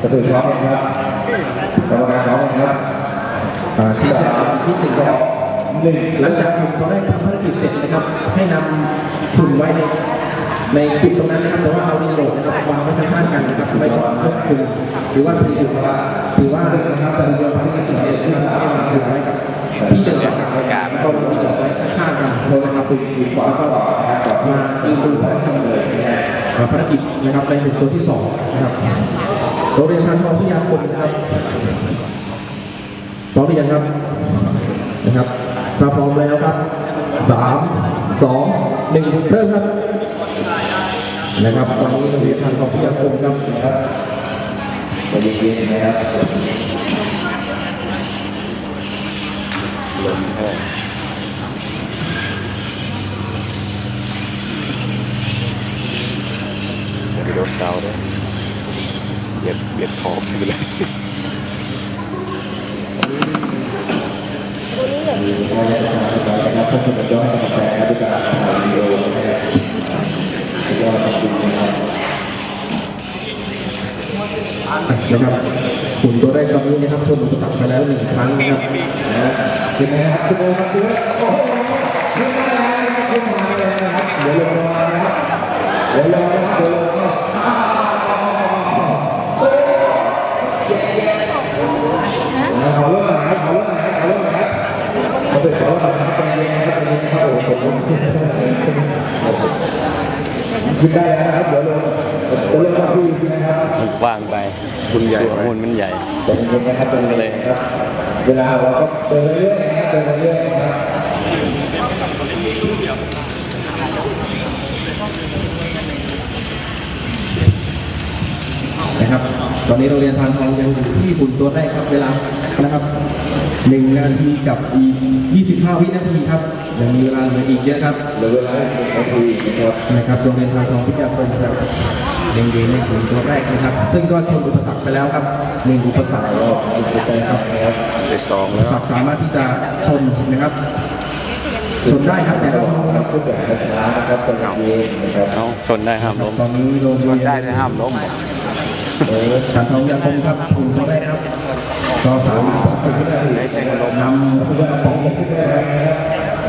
จะตื่นพร้อมไหมครับกรรมการพร้อมไหมครับอ่าชี้แจงที่หนึ่งนะครับหนึ่งหลังจากหุ่นตัวแรกทำภารกิจเสร็จนะครับ ให้นำหุ่นไว้ในในจุดตรงนั้นนะครับแต่ว่าเอารีโหลดนะครับวางไว้ข้างๆกันนะครับไม่ต้องควบคุมหรือว่าถืออยู่ว่าถือว่านะครับแต่เดียวภารกิจเสร็จนะครับให้วางหุ่นไว้ที่เดิมนะครับแล้วก็รีโหลดไว้ข้างๆ กันโดนะครับคือคือแล้วก็มาอีกดูภารกิจเลยนะภารกิจนะครับในหุ่นตัวที่สองนะครับโรงเรียนทางทองพิทยาคมนะครับพร้อมหรือยังครับนะครับถ้าพร้อมแล้วครับสามสองหนึ่งเริ่มครับนะครับตอนนี้โรงเรียนทางของพิทยาคมครับนะครับวันนี้ยินะครับอย่าไปโดน เกาด้วยเหยียบเหยียบท้องไปเลยนะครับหุ่นตัวแรกตอนนี้นะครับชนอุปสรรคไปแล้วหนึ่งครั้งนะครับเป็นไงครับคุณโอครับคุณโอ้โหขึ้นมาแล้วนะครับขึ้นมาเลยนะครับเดี๋ยวลงมานะครับเดี๋ยวลง ขึ้นได้แล้วนะครับ เดี๋ยวลงเดี๋ยวลงมาคุยกันนะครับมันกว้างไปคุณใหญ่หุ่นมันใหญ่ใจเย็นนะครับใจเย็นนะครับเวลาเราก็เดินเรื่อยๆนะครับเดินเรื่อยๆนะครับ ตอนนี้โรงเรียนทานทองยังอยู่ที่หุ่นตัวแรกครับ เวลานะครับหนึ่งนาทีกับอีก25 วินาทีครับยังมีเวลาเหลืออีกเยอะครับเหลือเวลาอีกหนึ่งนาทีนะครับนะครับโรงเรียนทางทองพิทยาคมครับเล็งดีในกลุ่มตัวแรกนะครับ ซึ่งก็ชนอุปสรรคไปแล้วครับหนึ่งอุปสรรครอบสุดท้ายครับนะครับไปสองอุปแล้วสรรคสามารถที่จะชนนะครับชนได้ครับแต่ก็ต้องครับทุกอย่างช้าๆนะครับใจเย็นนะครับเอาชนได้ห้ามล้มตอนนี้โรงชเรียนนได้แต่ห้ามล้ม เออทางทองพิทยาคมครับกลุ่มตัวแรกครับก็สามารถที่จะนำกระป๋องนะครับ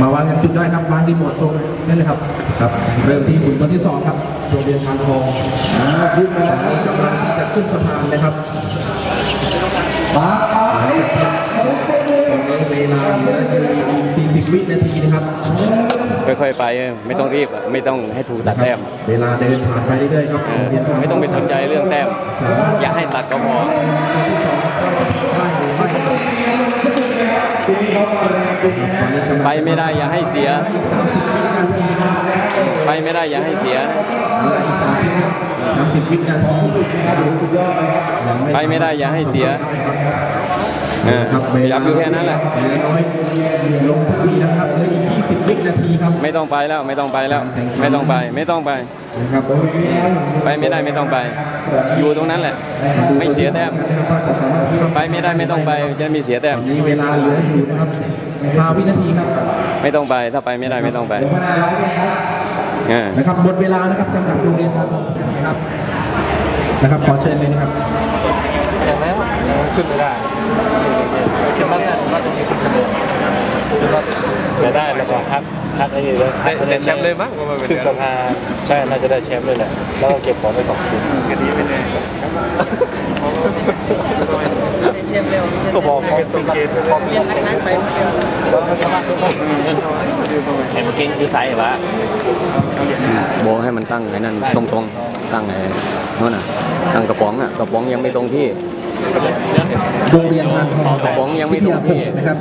มาวางยังจุดได้ครับวางที่หมดตรงนั่นเลยครับครับเริ่มที่กลุ่มตัวที่สองครับโรงเรียนทางทองอ่าขึ้นมาตอนนี้กำลังที่จะขึ้นสะพานนะครับป้าป้าตอน เวลาเหลืออยู่อีก40 วินาทีนะครับ ค่อยๆไปไม่ต้องรีบอะไม่ต้องให้ถูกตัดแต้มเวลาเดินผ่านไปเรื่อยๆครับเอโรองเรียนทางไม่ต้องไปสนใจเรื่องแต้มสามารถอย่าให้ตัดก็พอตัวที่สองได้หรือไม่ครับปีนี้เขามาแรงจริงนะตอนนี้กำลังไปไม่ได้อย่าให้เสียอีก30วินาทีครับไปไม่ได้อย่าให้เสีย เหลืออีก30ครับ30 วินาทีนะครับสุดยอดเลยครับยังไปไม่ได้อย่าให้เสียเออครับเวอลายับอยู่แค่นั้นแหละเหลือน้อยลงทุกทีนะครับเหลืออีก20วินาทีครับไม่ต้องไปแล้วไม่ต้องไปแล้ว ไม่ต้องไปไม่ต้องไปนะครับไปไม่ได้ไม่ต้องไป อยู่ตรงนั้นแหละ ไม่เสียแต้มนะครับว่าจะสามารถที่จะไปไม่ได้ไม่ต้องไปจะมีเสียแต้มมีเวลาเหลืออยู่นะครับ5วินาทีครับ ไม่ต้องไปถ้าไปไม่ได้ไม่ต้องไปเออนะครับหมดเวลานะครับสำหรับโรงเรียนทางนะครับนะครับขอเชิญเลยนะครับอย่างแล้ว ขึ้นไม่ได้ขึ้นมาแต่ว่าตรงนี้ขึ้นไม่ได้จะได้แล้วก็คัดคัดไอ้นี่เลยคัดแต่แชมป์เลยมั้งว่ามันเป็นขึ้นสะพานใช่น่าจะได้แชมป์เลยแหละแล้วก็เก็บของไปสองคืนก็ดีไปเลยก็บอกของเป็นเกณฑ์ของเป็นนักไปแล้วมันจะมาขึ้นมาเห็นกิ้งคือใส่วะโบให้มันตั้งไอ้นั่นตรงตรงๆตั้งไอ้นั่นน่ะตั้งกระป๋องอะกระป๋องยังไม่ตรงที่ โรงเรียนทางทองกระป๋องยังไม่ตรงที่นะครับ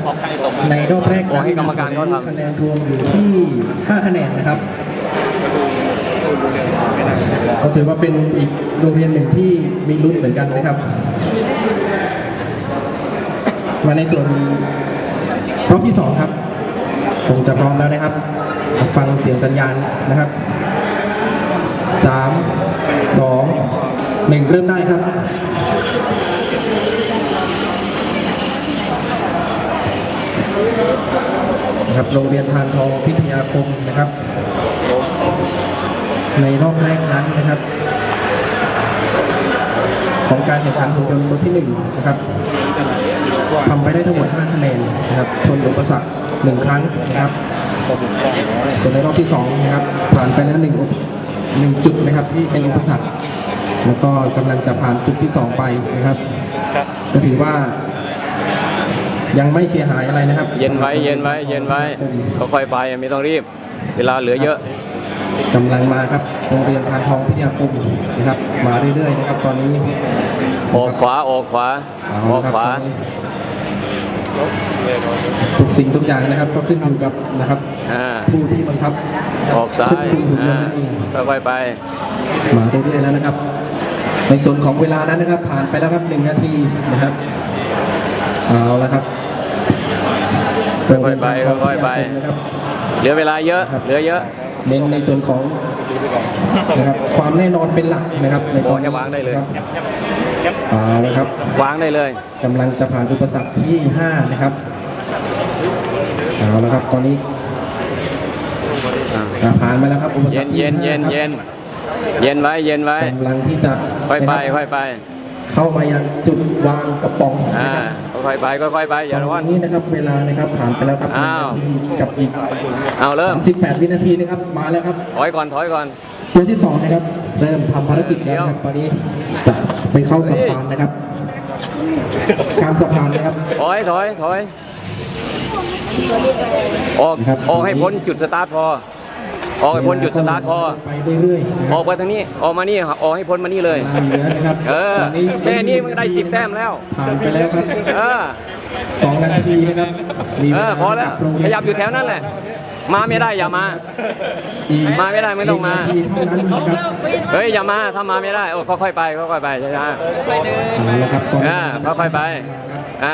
ในรอบแรกขอให้กรรมการเขาทำคะแนนรวมอยู่ที่ 5 คะแนนนะครับ ก็ถือว่าเป็นอีกโรงเรียนหนึ่งที่มีลุ้นเหมือนกันนะครับ มาในส่วนรอบที่สองครับคงจะพร้อมแล้วนะครับ ฟังเสียงสัญญาณนะครับสามสองหนึ่งเริ่มได้ครับ นะครับโรงเรียนทานทองพิทยาคมนะครับ ในรอบแรกนั้นนะครับ ของการแข่งขันหุ่นยนต์ตัวที่หนึ่งนะครับทำไปได้ทั้งหมด5คะแนนนะครับชนอุปสรรคหนึ่งครั้งนะครับส่วนในรอบที่สองนะครับผ่านไปแล้วหนึ่งหนึ่งจุดนะครับที่เป็นอุปสรรคแล้วก็กำลังจะผ่านจุดที่สองไปนะครับครับก็ถือว่า ยังไม่เสียหายอะไรนะครับ เย็นไว้เย็นไว้เย็นไว้ค่อยๆไปไม่ต้องรีบ เวลาเหลือเยอะกำลังมาครับโรงเรียนทานทองพิทยาคมนะครับ มาเรื่อยๆนะครับ ตอนนี้ออกขวาออกขวาเอาออละกครับขวาตอนนี้ทุกสิ่งทุกอย่างนะครับ ก็ขึ้นอยู่กับนะครับอ่าผู้ที่บังคับออกซ้าควบยคุมหุ่นยนอ่าต์นั่นเองค่อยๆไป มาเรื่อยๆแล้วนะครับ ในส่วนของเวลานั้นนะครับ ผ่านไปแล้วครับหนึ่งนาทีนะครับ เอาละครับค่อยๆไปค่อยๆไปนะครับเหลือเวลาเยอะ เหลือเยอะเน้นในส่วนของนะครับความแน่นอนเป็นหลักนะครับในตอนนี้โอ้จะวางได้เลยนะครับเอาละครับวางได้เลยกำลังจะผ่านอุปสรรคที่5นะครับเอาละครับตอนนี้อ่าอ่าผ่านมาแล้วครับอุปสรเย็รนคที่เย็นเย็นห้าเย็นครับเย็นไว้เย็นไว้กำลังที่จะค่อยไปนะครับค่อยไป เข้ามายังจุดวางกระป๋องอ่านะครับ ค่อยๆไปค่อยๆไปอย่าตร้ออนนนี้นะครับเวลานะครับผ่านไปแล้วครับหนึ่งอ้าวนาทีกับอีกเอาเริ่ม18วินาทีนะครับมาแล้วครับ ถอยก่อนถอยก่อน ตัวที่สองนะครับ เริ่มทำภารกิจแล้วนะครับตอนนี้จะไปเข้าสะพานนะครับข้ามสะพานนะครับ ถอยถอยถอยออกครับ ออกให้พ้นจุดสตาร์ทพอ ออกให้พ้นจุดสตาร์ทพอไปเรื่อยๆนะคอรัอบกไปทางนี้ออกมานี่ออกให้พ้นมานี่เลยเวลาเหลือนะครับเออตอนนี้แค่นี้มันได้สิบแต้มแล้วผ่านไปแล้วครับเออสองนาทีนะครับมีเอเวอลาพอแล้วกับโรงขเรีนยับอยู่แถวนั้นแหละ มาไม่ได้อย่ามาอีกมาไม่ได้ไม่ต้องมาหนึ่นาทีเท่านั้นนะครับเฮ้ยอย่ามาถ้ามาไม่ได้โอ้ค่อยๆไปค่อยๆไปช้าเอาละครับตอนๆนี้อ่าค่อยๆไปไป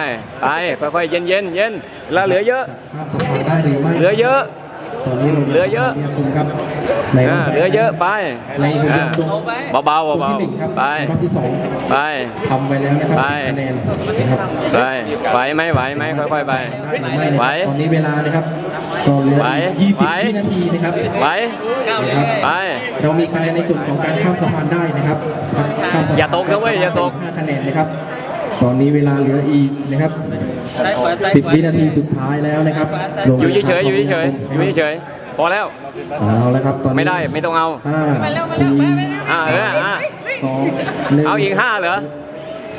ไปค่อยๆเย็นเย็นๆเย็นแล้วเหลือเยอะข้ามสะพานได้หรือไม่เหลือเยอะ ตอนนี้โรงรีนเหลือเยอะนี่คุมครับในรอ่าบแรกเหลือเยอะไปในหุ่นยอ่านต์ตัวเบาๆตัวเบาที่หนึ่งครับๆไปรอบที่สองไปทำไปแล้วนะครับไปสิบคะแนนนะครับไปไหวไหมไหวไหมค่อยๆไปได้หรือไม่นะไหวครับตอนนี้เวลานะครับก็เหลือไหวยี่สิบไหววินาทีนะครับไหวนะครับไปเรามีคะแนนในส่วนของการข้ามสะพานได้นะครับข้ามสะพานอย่าตกนะเว้ยอย่าตกห้าคะแนนนะครับ ตอนนี้เวลาเหลืออีกนะครับสิบวินาทีสุดท้ายแล้วนะครับโรงอยู่รีนเฉยๆอยู่เฉยๆอทางยู่เฉยๆพอแล้วเอาแล้วครับตอนนี้ไม่ได้ไม่ต้องเอาห้าสี่อ่าเอออ่าสองหนึ่งเอาอีกห้าเหรอ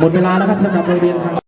หมดเวลาแล้วครับสำหรับโรงเรียนทาง